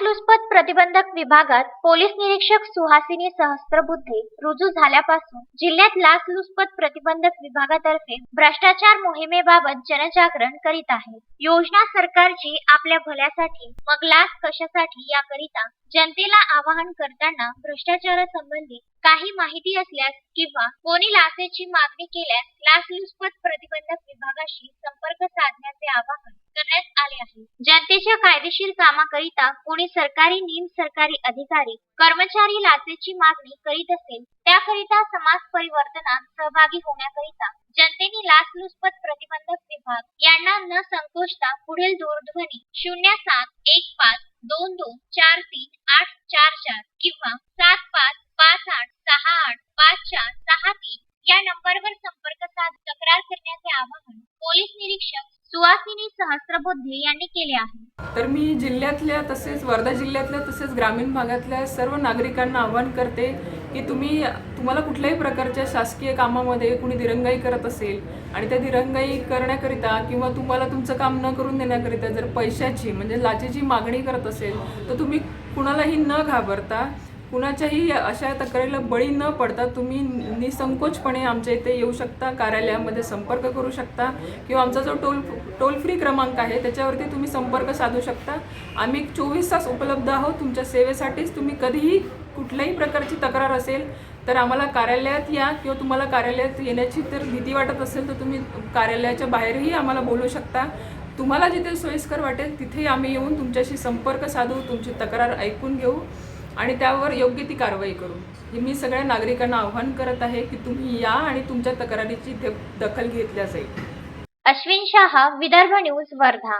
लाचलुचपत प्रतिबंधक विभागात पोलीस निरीक्षक सुहासिनी सहस्त्रबुद्धे रुजू झाल्यापासून जिल्ह्यात लाचलुचपत प्रतिबंधक विभागातर्फे भ्रष्टाचार मोहिमेबाबत जनजागरण करीत आहे. योजना सरकारची आपल्या भल्यासाठी मग लाच कशासाठी याकरिता जनतेला आवाहन करताना भ्रष्टाचारासंबंधी काही माहिती असल्यास किंवा कोणी लाचेची मागणी केल्यास लाचलुचपत प्रतिबंधक विभागाशी संपर्क साधण्याचे आवाहन करण्यात आले आहे. जनतेच्या कायदेशीर कामाकरिता कोणी सरकारी निम सरकारी अधिकारी कर्मचारी लाचेची मागणी करीत असेल त्याकरिता समाज परिवर्तनात सहभागी होण्याकरिता जनतेने लाचलुचपत प्रतिबंधक विभाग यांना न संकोचता पुढील दूरध्वनी शून्य सात एक पाच दोन दोन चार तीन आठ चार चार किंवा सात पाच पाच आठ सहा आठ पाच चार सहा तीन या नंबरवर संपर्क साध तक्रार करण्याचे आवाहन पोलीस निरीक्षक सुवासिनी सहस्त्रबुद्धे यांनी केले आहे. तर मी जिल्ह्यातल्या तसेच वर्धा जिल्ह्यातल्या तसेच ग्रामीण भागातल्या सर्व नागरिकांना आवाहन करते की तुम्ही तुम्हाला कुठल्याही प्रकारच्या शासकीय कामामध्ये कुणी दिरंगाई करत असेल आणि त्या दिरंगाई करण्याकरिता किंवा तुम्हाला तुमचं काम न करून देण्याकरिता जर पैशाची म्हणजे लाचेची मागणी करत असेल तर तुम्ही कुणालाही न घाबरता कुणाच्याही अशा तक्रारीला बळी न पडता तुम्ही निसंकोचपणे आमच्या इथे येऊ शकता कार्यालयामध्ये संपर्क करू शकता किंवा आमचा जो टोल टोल फ्री क्रमांक आहे त्याच्यावरती तुम्ही संपर्क साधू शकता. आम्ही चोवीस तास उपलब्ध आहोत. तुमच्या सेवेसाठीच तुम्ही कधीही कुठल्याही प्रकारची तक्रार असेल तर आम्हाला कार्यालयात या किंवा तुम्हाला कार्यालयात येण्याची तर भीती वाटत असेल तर तुम्ही कार्यालयाच्या बाहेरही आम्हाला बोलू शकता. तुम्हाला जिथे सोयीस्कर वाटेल तिथे आम्ही येऊन तुमच्याशी संपर्क साधू तुमची तक्रार ऐकून घेऊ. आणि त्यावर योग्य ती कारवाई करू हे मी सगळ्या नागरिकांना आव्हान करत आहे की तुम्ही या आणि तुमच्या तक्रारीची दखल घेतल्या जाईल अश्विन शहा विदर्भ न्यूज वर्धा.